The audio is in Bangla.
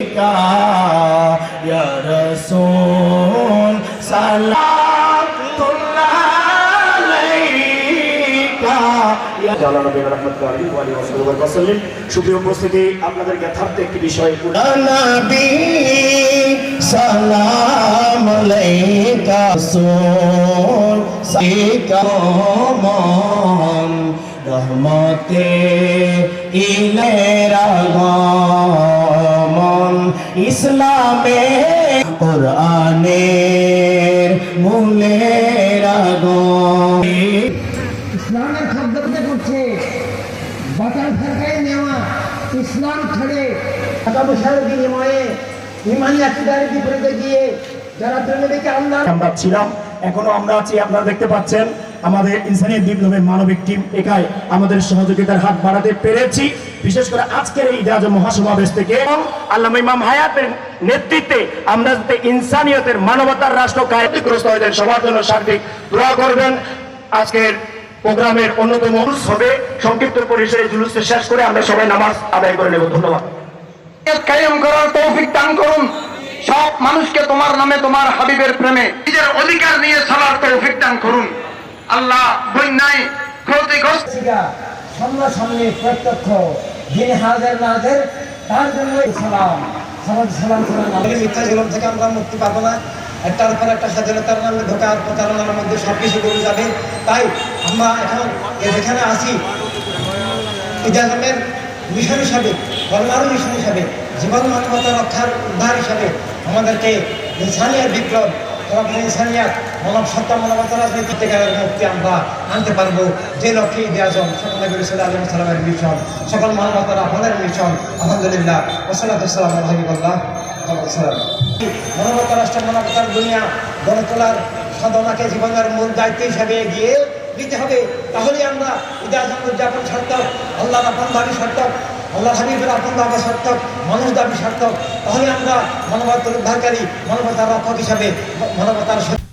يا رسول صلاة الله عليك يا জালাল নবী রাহমাতুল্লাহি আলাইহি ওয়া আলিহি ওয়া সাল্লাম সুপ্রিয় উপস্থিতি আপনাদের যথার্থ একটি বিষয় নবী সালাম আলাইকা রাসূল সালাম রহমতে ইলেরা গমন ইসলামে কোরআনের মূলের আগম ইসলামের শব্দতে করছে বাতাল সরকারে নেওয়া ইসলাম ছেড়ে। টাকা পয়সার বিনিময়ে ইমানি আকিদার বিপরীতে গিয়ে যারা প্রেমীকে আল্লাহ আমরা ছিলাম এখনও আমরা আছি আপনারা দেখতে পাচ্ছেন। আমাদের ইনসানিয়ত বিপ্লবের মানবিক টিম একাই আমাদের সহযোগিতার হাত বাড়াতে পেরেছি। বিশেষ করে আজকের এই রাজ মহাসমাবেশ থেকে এবং আল্লামা ইমাম হায়াতের নেতৃত্বে আমরা যাতে ইনসানিয়তের মানবতার রাষ্ট্র কায়তিগ্রস্ত হয়েছেন সবার জন্য সার্বিক দোয়া করবেন। আজকের প্রোগ্রামের অন্যতম হবে সংক্ষিপ্ত পরিসরে জুলুসে শেষ করে আমরা সবাই নামাজ আদায় করে নেব। ধন্যবাদ। সব মানুষকে তোমার নামে তোমার হাবিবের প্রেমে নিজের অধিকার নিয়ে চলার তৌফিক দান করুন। আল্লাহ বন্যায় ক্ষতিগ্রস্ত। সামনাসামনি প্রত্যক্ষ যিনি হাজার নাজের তার জন্য সালাম। সালাম সালাম সালাম। আমাদের মিথ্যা জুলুম থেকে আমরা মুক্তি পাবো না। একটার পর একটা স্বাধীনতার নামে ধোকার প্রতারণার মধ্যে সব কিছু করে যাবে। তাই আমরা এখন যেখানে আসি ইজাজমের মিশন হিসাবে কলমারু মিশন হিসাবে জীবন মানবতা রক্ষার উদ্ধার হিসাবে আমাদেরকে ইনসানিয়ার বিপ্লব এবং ইনসানিয়াত মানব সত্তা মানবতা রাজনীতি থেকে মুক্তি আমরা আনতে পারব। যে লক্ষ্যে ঈদ আজম সকল নবী রসুল আলম সালামের মিশন সকল মানবতার আপনাদের মিশন, আলহামদুলিল্লাহ। ওসালাতাম হাবিবুল্লাহ সালাম মানবতা রাষ্ট্র মানবতার দুনিয়া গড়ে তোলার সাধনাকে জীবনের মূল দায়িত্ব হিসাবে এগিয়ে দিতে হবে। তাহলে আমরা ঈদ উদযাপন সার্থক, আল্লাহ দাবি সার্থক আল্লাহ হাবিবের আপন দাবি সার্থক মানুষ দাবি সার্থক। তাহলে আমরা মানবতার উদ্ধারকারী মানবতার রক্ষক হিসাবে মানবতার